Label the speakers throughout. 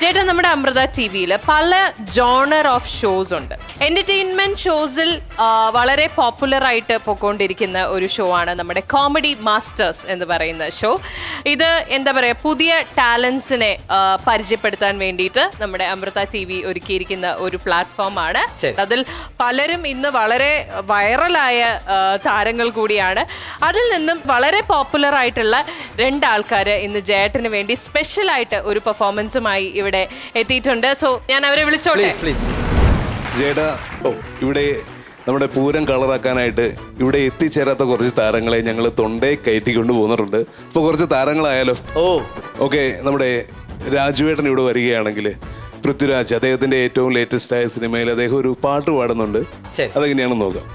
Speaker 1: ചേട്ടാ നമ്മുടെ അമൃത ടി വിയിൽ പല ജോണർ ഓഫ് ഷോസ് ഉണ്ട്. എന്റർടൈൻമെന്റ് ഷോസിൽ വളരെ പോപ്പുലർ ആയിട്ട് പോയിക്കൊണ്ടിരിക്കുന്ന ഒരു ഷോ ആണ് നമ്മുടെ കോമഡി മാസ്റ്റേഴ്സ് എന്ന് പറയുന്ന ഷോ ഇത് എന്താ പറയുക പുതിയ ടാലൻസിനെ പരിചയപ്പെടുത്താൻ വേണ്ടിയിട്ട് നമ്മുടെ അമൃത ടി വി ഒരുക്കിയിരിക്കുന്ന ഒരു പ്ലാറ്റ്ഫോം ആണ്. അതിൽ പലരും ഇന്ന് വളരെ വൈറലായ താരങ്ങൾ കൂടിയാണ്. അതിൽ നിന്നും വളരെ പോപ്പുലർ ആയിട്ടുള്ള രണ്ടാൾക്കാർ ഇന്ന് ജയട്ടിന് വേണ്ടി സ്പെഷ്യൽ ആയിട്ട് ഒരു പെർഫോമൻസുമായി ഇവിടെ എത്തിയിട്ടുണ്ട്. സോ ഞാൻ അവരെ വിളിച്ചോട്ടെ?
Speaker 2: പ്ലീസ് പ്ലീസ്
Speaker 3: ജേട്ടാ ഇവിടെ നമ്മുടെ പൂരം കളറാക്കാനായിട്ട് ഇവിടെ എത്തിച്ചേരാത്ത കുറച്ച് താരങ്ങളെ ഞങ്ങൾ തൊണ്ടേ കയറ്റിക്കൊണ്ട് പോകുന്നുണ്ട് അപ്പോൾ കുറച്ച് താരങ്ങളായാലോ?
Speaker 2: ഓ.
Speaker 3: ഓക്കെ നമ്മുടെ രാജുവേട്ടൻ ഇവിടെ വരികയാണെങ്കിൽ പൃഥ്വിരാജ് അദ്ദേഹത്തിന്റെ ഏറ്റവും ലേറ്റസ്റ്റ് ആയ സിനിമയിൽ അദ്ദേഹം ഒരു പാട്ട് പാടുന്നുണ്ട്.
Speaker 2: ശരി.
Speaker 3: അതെങ്ങനെയാണെന്ന് നോക്കാം.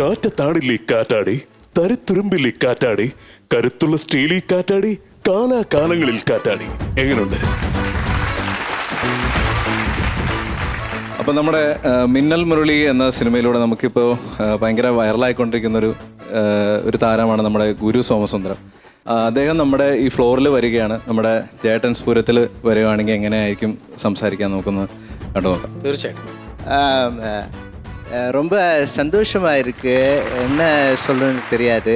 Speaker 3: കാറ്റത്താടില്ലേ കാറ്റാടി തരുത്തുരുമ്പില്ലേ കാറ്റാടി കരുത്തുള്ള സ്റ്റീലി കാറ്റാടി കാലാകാലങ്ങളിൽ കാറ്റാടി. എങ്ങനെയുണ്ട്
Speaker 4: അപ്പോൾ നമ്മുടെ ആ, മിന്നൽ മുരളി എന്ന സിനിമയിലൂടെ നമുക്കിപ്പോൾ ആ, ഭയങ്കര വൈറലായിക്കൊണ്ടിരിക്കുന്ന ഒരു ആ, ഒരു താരമാണ് നമ്മുടെ ഗുരു സോമസുന്ദരം ആ, അദ്ദേഹം നമ്മുടെ ഈ ഫ്ലോറിൽ വരികയാണ് നമ്മുടെ ജേട്ടൻ സ്പൂരത്തിൽ വരികയാണെങ്കിൽ എങ്ങനെയായിരിക്കും സംസാരിക്കാൻ നമുക്കൊന്ന് കണ്ടു നോക്കാം
Speaker 2: തീർച്ചയായിട്ടും
Speaker 5: ஆம், அஹ், அஹ், ரொம்ப சந்தோஷமா இருக்கு என்ன சொல்றதுன்னு தெரியாது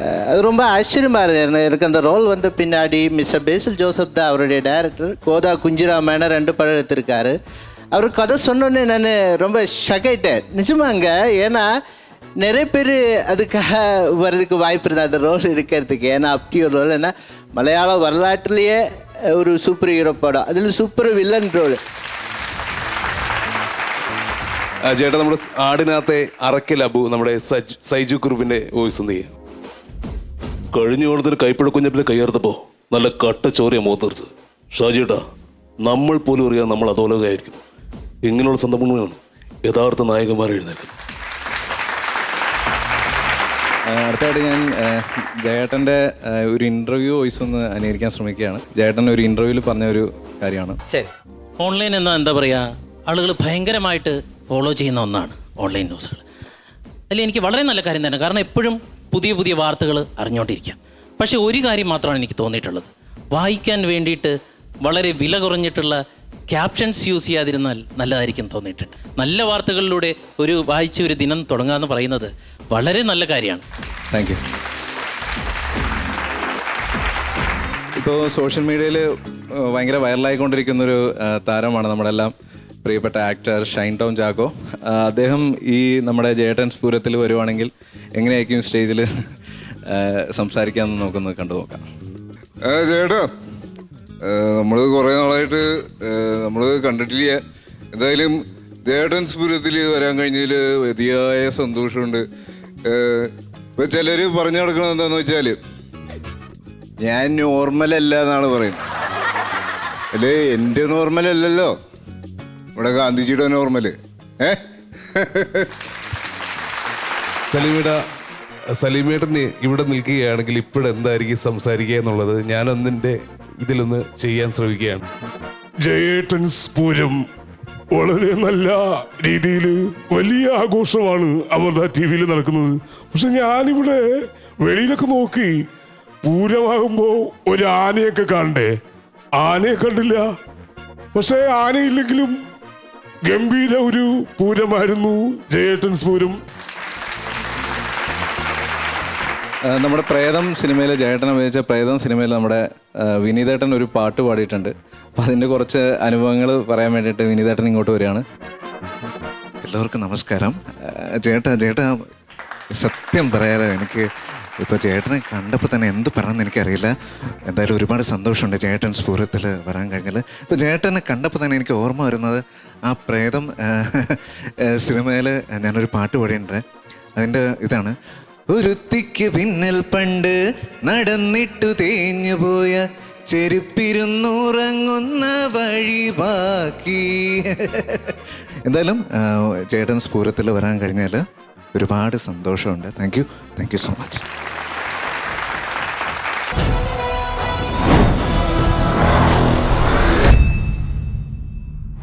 Speaker 5: அஹ், அது ரொம்ப ஆச்சரியமா இருக்கு எனக்கு- எனக்கு அந்த ரோல் வந்த பின்னாடி மிஸ்டர் பேசில் ஜோசப் தான் அவருடைய டைரக்டர் கோதா குஞ்சிராமேன ரெண்டு படம் எடுத்திருக்காரு அவர் கதை சொன்னோன்னே நான் ரொம்ப ஷகைட்டேன் நிஜமாங்க ஏன்னா நிறைய பேர் அதுக்காக வர்றதுக்கு வாய்ப்பு இருந்தது அந்த ரோல் எடுக்கிறதுக்கு ஏன்னா அப்படி ஒரு ரோல் ஏன்னா மலையாள வரலாற்றுலேயே ஒரு சூப்பர் ஹீரோ படம் அதில் சூப்பர் வில்லன் ரோல்
Speaker 3: ആ, ചേട്ടാ നമ്മുടെ ആടിനകത്തെ അറക്കൽ അബു നമ്മുടെ സജ് സൈജു കുറുപ്പിന്റെ വോയിസ് ഒന്ന് ചെയ്യാം കഴിഞ്ഞ ഓണത്തിന് കൈപ്പിഴ കുഞ്ഞപ്പിലെ കയ്യേർത്തപ്പോ നല്ല കട്ട ചോറിയ മുഖത്തീർത്ത് ഷാജിയേട്ടാ നമ്മൾ പോലും അറിയാൻ നമ്മൾ അതോലകയായിരിക്കും ഇങ്ങനെയുള്ള സന്ദർഭങ്ങളാണ് യഥാർത്ഥ നായകന്മാരെ എഴുന്നേൽക്കുന്നത്.
Speaker 4: അടുത്തായിട്ട് ഞാൻ ജയേട്ടന്റെ ഒരു ഇന്റർവ്യൂ വോയിസ് ഒന്ന് അനുകരിക്കാൻ ശ്രമിക്കുകയാണ്. ജയേട്ടൻ ഒരു ഇന്റർവ്യൂവിൽ പറഞ്ഞ ഒരു കാര്യമാണ്.
Speaker 2: ശരി.
Speaker 6: ഓൺലൈൻ എന്നാൽ എന്താ പറയുക ആളുകൾ ഭയങ്കരമായിട്ട് ഫോളോ ചെയ്യുന്ന ഒന്നാണ് ഓൺലൈൻ ന്യൂസുകൾ അതിൽ എനിക്ക് വളരെ നല്ല കാര്യം തന്നെ കാരണം എപ്പോഴും പുതിയ പുതിയ വാർത്തകൾ അറിഞ്ഞുകൊണ്ടിരിക്കാം പക്ഷേ ഒരു കാര്യം മാത്രമാണ് എനിക്ക് തോന്നിയിട്ടുള്ളത്. വായിക്കാൻ വേണ്ടിയിട്ട് വളരെ വില കുറഞ്ഞിട്ടുള്ള ക്യാപ്ഷൻസ് യൂസ് ചെയ്യാതിരുന്നാൽ നല്ലതായിരിക്കും തോന്നിയിട്ടുണ്ട്. നല്ല വാർത്തകളിലൂടെ ഒരു വായിച്ച ഒരു ദിനം തുടങ്ങുക എന്ന് പറയുന്നത് വളരെ നല്ല കാര്യമാണ്.
Speaker 4: താങ്ക് യു ഇപ്പോൾ സോഷ്യൽ മീഡിയയിൽ ഭയങ്കര വൈറലായിക്കൊണ്ടിരിക്കുന്ന ഒരു താരമാണ് നമ്മുടെ എല്ലാം പ്രിയപ്പെട്ട ആക്ടർ ഷൈൻ ടോം ചാക്കോ. അദ്ദേഹം ഈ നമ്മുടെ ജേട്ടൻ സ്പൂരത്തിൽ വരുവാണെങ്കിൽ എങ്ങനെയായിരിക്കും സ്റ്റേജിൽ സംസാരിക്കാമെന്ന് നമുക്കൊന്ന് കണ്ടു നോക്കാം
Speaker 7: ചേട്ടാ നമ്മൾ കുറേ നാളായിട്ട് നമ്മൾ കണ്ടിട്ടില്ല. എന്തായാലും ദേടൻ സ്പുരത്തിൽ വരാൻ കഴിഞ്ഞതിൽ വലിയായ സന്തോഷമുണ്ട്. ഇപ്പൊ ചിലർ പറഞ്ഞു നടക്കണത് എന്താന്ന് വെച്ചാൽ ഞാൻ നോർമൽ അല്ല എന്നാണ് പറയുന്നത്. അല്ലേ എന്റെ നോർമൽ അല്ലല്ലോ. ഇവിടെ ഗാന്ധിജിയുടെ നോർമൽ ഏ?
Speaker 3: സലീമിട സലീമേട്ടന് ഇവിടെ നിൽക്കുകയാണെങ്കിൽ ഇപ്പോഴെന്തായിരിക്കും സംസാരിക്കുക എന്നുള്ളത് ഞാനൊന്നിന്റെ ഇതിലൊന്ന് ചെയ്യാൻ ശ്രമിക്കുകയാണ്.
Speaker 8: ജയേട്ടൻ പൂരം വളരെ നല്ല രീതിയിൽ വലിയ ആഘോഷമാണ് അമൃത ടി വിയിൽ നടക്കുന്നത്. പക്ഷെ ഞാനിവിടെ വെളിയിലൊക്കെ നോക്കി പൂരമാകുമ്പോ ഒരു ആനയൊക്കെ കാണണ്ടേ? ആനയെ കണ്ടില്ല. പക്ഷെ ആനയില്ലെങ്കിലും ഗംഭീര ഒരു പൂരമായിരുന്നു ജയേട്ടൻസ് സ്പൂരം
Speaker 4: നമ്മുടെ പ്രേതം സിനിമയിൽ ജയേട്ടൻ അഭിനയിച്ച പ്രേതം സിനിമയിൽ നമ്മുടെ വിനീതേട്ടൻ ഒരു പാട്ട് പാടിയിട്ടുണ്ട്. അപ്പം അതിന്റെ കുറച്ച് അനുഭവങ്ങൾ പറയാൻ വേണ്ടിയിട്ട് വിനീതേട്ടൻ ഇങ്ങോട്ട് വരികയാണ്.
Speaker 9: എല്ലാവർക്കും നമസ്കാരം. ചേട്ട ചേട്ടാ സത്യം പറയാതെ എനിക്ക് ഇപ്പോൾ ചേട്ടനെ കണ്ടപ്പോൾ തന്നെ എന്ത് പറയണമെന്ന് എനിക്കറിയില്ല. എന്തായാലും ഒരുപാട് സന്തോഷമുണ്ട് ചേട്ടൻ സ്ഫൂരത്തിൽ വരാൻ കഴിഞ്ഞാൽ ഇപ്പോൾ ചേട്ടനെ കണ്ടപ്പോൾ തന്നെ എനിക്ക് ഓർമ്മ വരുന്നത് ആ പ്രേതം സിനിമയിൽ ഞാനൊരു പാട്ട് പാടിയിട്ടുണ്ട്. അതിന്റെ ഇതാണ്. ഒരുത്തിക്ക് പിന്നിൽ പണ്ട് നടന്നിട്ടു തേഞ്ഞു പോയ ചെരുപ്പിരുന്നുറങ്ങുന്ന വഴി ബാക്കി. എന്തായാലും ചേട്ടൻ സ്ഫൂരത്തിൽ വരാൻ കഴിഞ്ഞാൽ ഒരുപാട് സന്തോഷമുണ്ട്. Thank you thank you so much